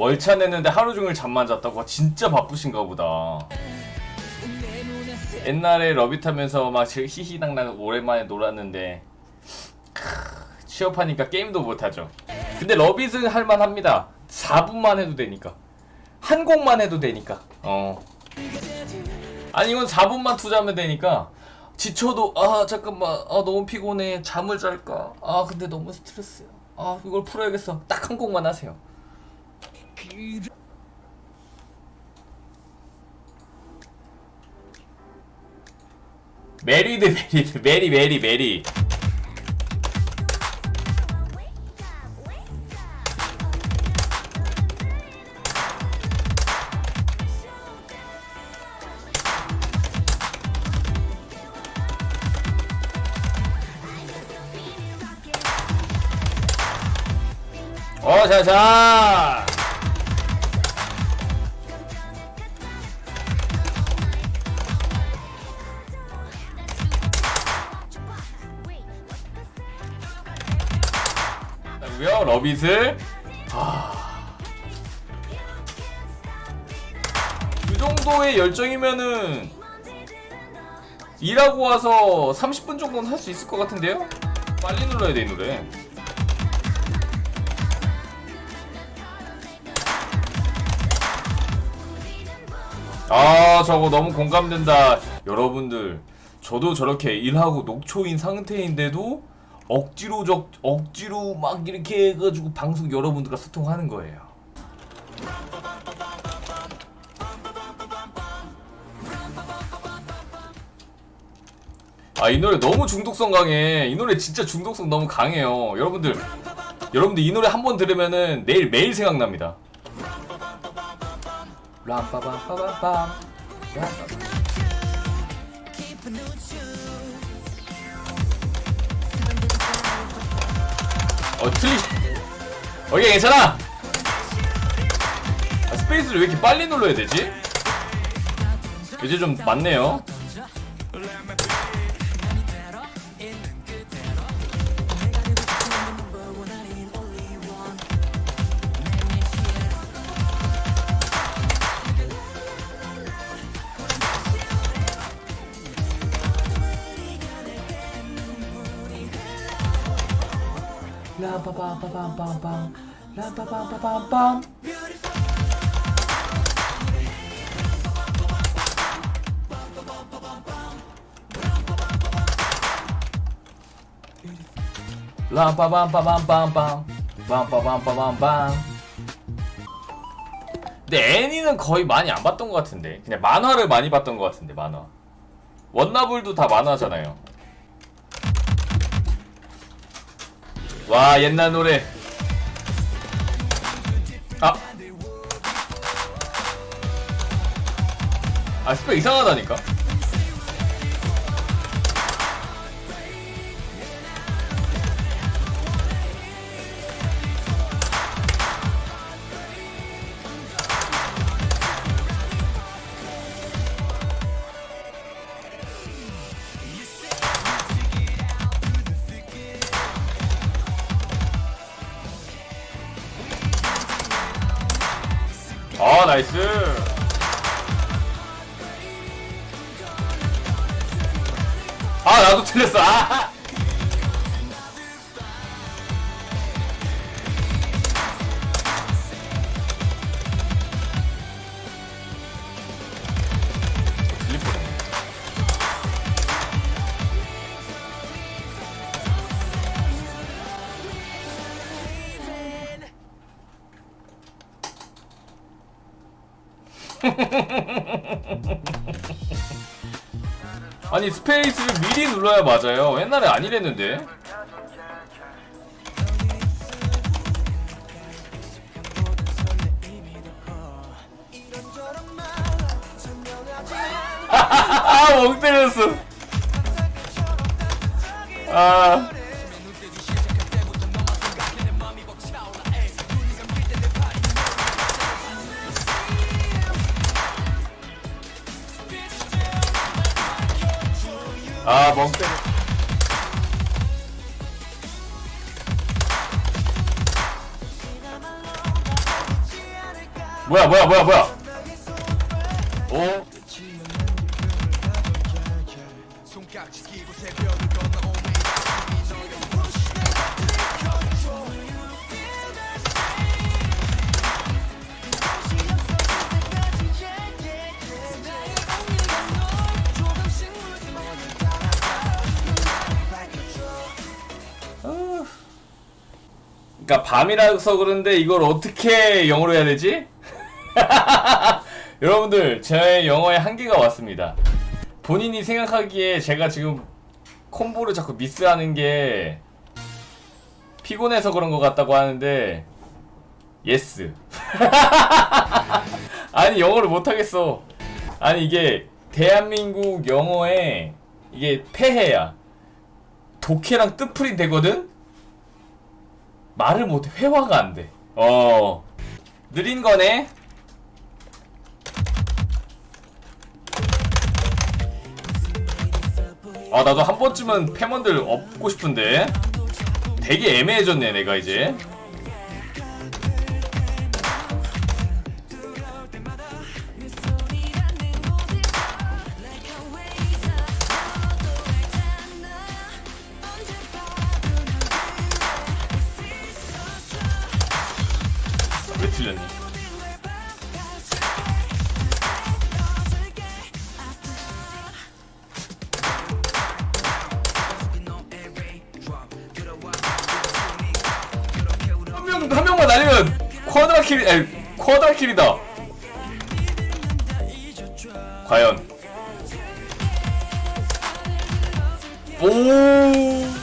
월차 냈는데 하루 종일 잠만 잤다고 진짜 바쁘신가 보다. 옛날에 러비 타면서 막 지- 히히당당 오랜만에 놀았는데 크, 취업하니까 게임도 못하죠. 근데 러빗은 할만합니다. 4분만 해도 되니까 한 곡만 해도 되니까. 어. 아니 이건 4분만 투자하면 되니까 지쳐도 아 잠깐만 아 너무 피곤해 잠을 잘까 아 근데 너무 스트레스야 아 이걸 풀어야겠어 딱 한 곡만 하세요 메리드 메리드 메리 메리 메리. 어자자 러빗을 아. 그 정도의 열정이면은 일하고 와서 30분 정도는 할 수 있을 것 같은데요? 빨리 눌러야 돼 이 노래 아 저거 너무 공감된다 여러분들 저도 저렇게 일하고 녹초인 상태인데도 억지로 적 억지로 막 이렇게 해가지고 방송 여러분들과 소통하는 거예요. 아 이 노래 너무 중독성 강해. 이 노래 진짜 중독성 너무 강해요. 여러분들 여러분들 이 노래 한 번 들으면은 내일 매일 생각납니다. 람빠밤빠밤빰 어 틀리 오케이 괜찮아 아, 스페이스를 왜 이렇게 빨리 눌러야 되지? 이제 좀 많네요 람빠밤빠밤빰빰 람빠밤빠밤빰 람빠밤빠밤빰빰 빰빠밤빠밤빰 근데 애니는 거의 많이 안 봤던 것 같은데 그냥 만화를 많이 봤던 것 같은데 만화 원나블도 다 만화잖아요 와 옛날 노래 아. 아 스펙 이상하다니까 아니 스페이스를 미리 눌러야 맞아요. 옛날에 안 이랬는데. 아멍 때렸어. 아 아, 뭐야 뭐야 뭐야 뭐야 오 그러니까 밤이라서 그런데 이걸 어떻게 영어로 해야 되지? 여러분들 제 영어에 한계가 왔습니다. 본인이 생각하기에 제가 지금 콤보를 자꾸 미스하는 게 피곤해서 그런 것 같다고 하는데 예스. 아니 영어를 못하겠어. 아니 이게 대한민국 영어에 이게 폐해야. 독해랑 뜻풀이 되거든? 말을 못해 회화가 안 돼. 어 느린 거네. 아 나도 한 번쯤은 패먼들 업고 싶은데 되게 애매해졌네 내가 이제. 킬이다. 과연. 오.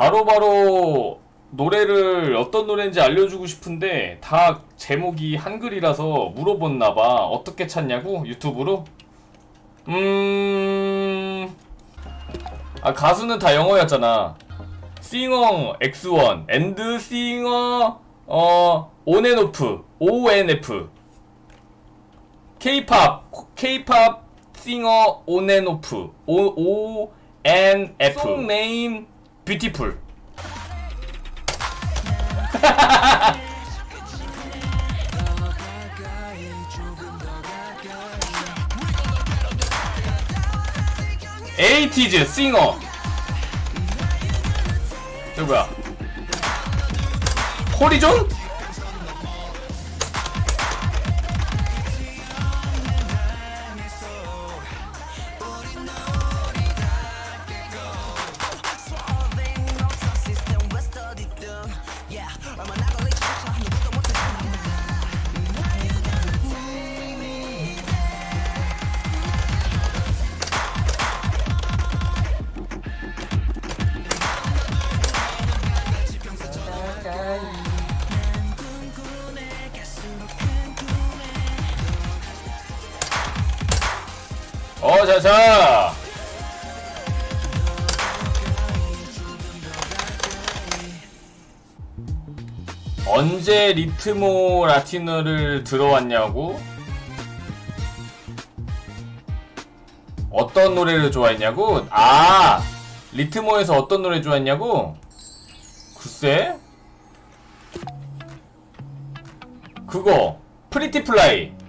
바로바로 노래를 어떤 노래인지 알려주고 싶은데 다 제목이 한글이라서 물어봤나봐. 어떻게 찾냐고? 유튜브로? 음... 아 가수는 다 영어였잖아. 싱어 X1 앤드 싱어 어 온앤오프 ONF K-팝 K-팝 싱어 온앤오프 O N F 송 네임 뷰티풀. 에이티즈 싱어. 저 뭐야? 호리존? 자, 자. 언제 리트모 라티노를 들어왔냐고? 어떤 노래를 좋아했냐고? 아! 리트모에서 어떤 노래 좋아했냐고? 글쎄? 그거 프리티 플라이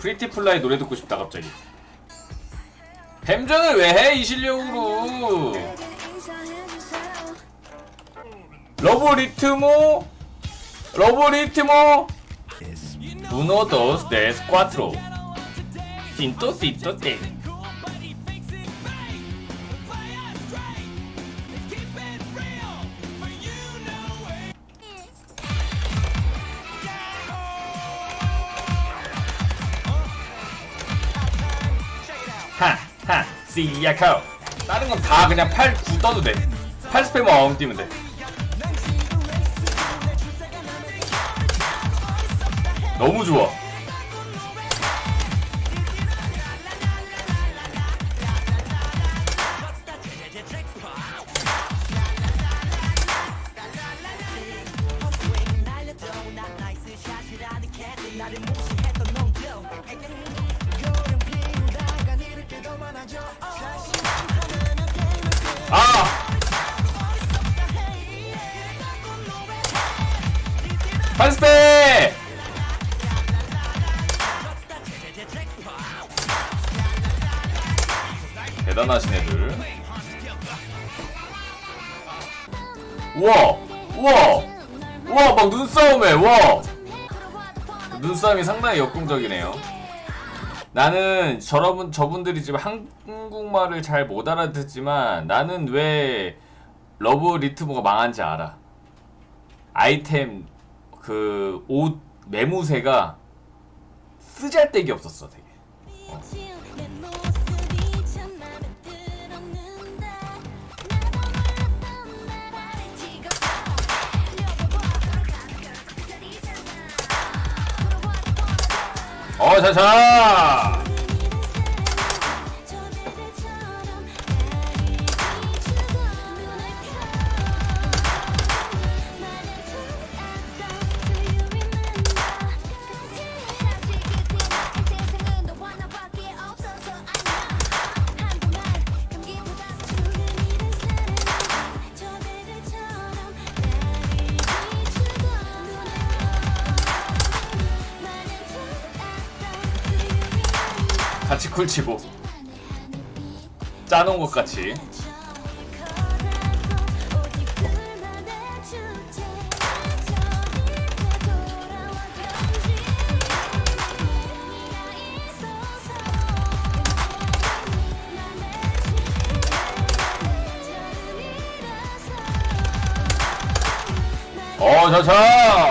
프리티 플라이 노래 듣고 싶다 갑자기. 뱀전을 왜 해 이 실력으로? 러브 리트모? 러브 리트모? Uno dos tres cuatro 시야카오 다른 건 다 그냥 팔 굳어도 돼팔 스팸만 엉 뛰면 돼. 너무 좋아 아! 대단하신 애들. 우와! 우와! 우와! 막 눈싸움해! 우와! 눈싸움이 상당히 역동적이네요. 나는 저러분 저분들이 지금 한국말을 잘 못 알아듣지만 나는 왜 러브 리트모가 망한지 알아. 아이템 그 옷 매무새가 쓰잘데기 없었어 되게. 내 어 자자. 같이 쿨치고 짜놓은 것 같이. 어, 자자.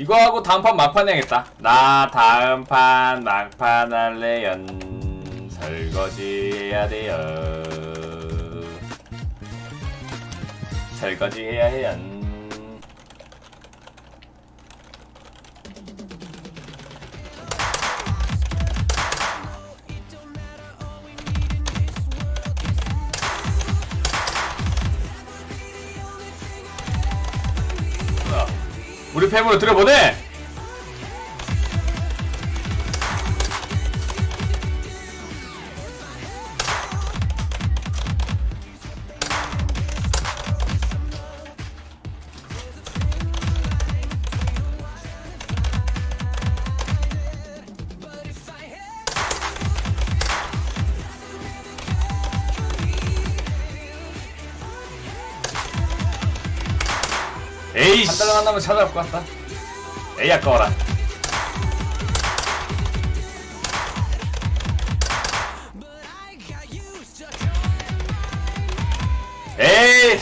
이거 하고 다음 판 막판 해야겠다. 나 다음 판 막판 할래 연 설거지 해야 돼요. 설거지 해야 해연. 팸으로 들여보내! 간단한 하나만 찾아갖고 왔다. 에이 아까워라. 에이.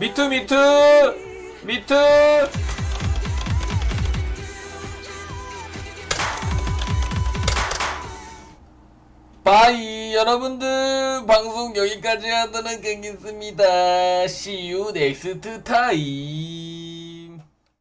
미투 미투. 미투. 바이 여러분들 방송 여기까지 하도록 하겠습니다. See you next time.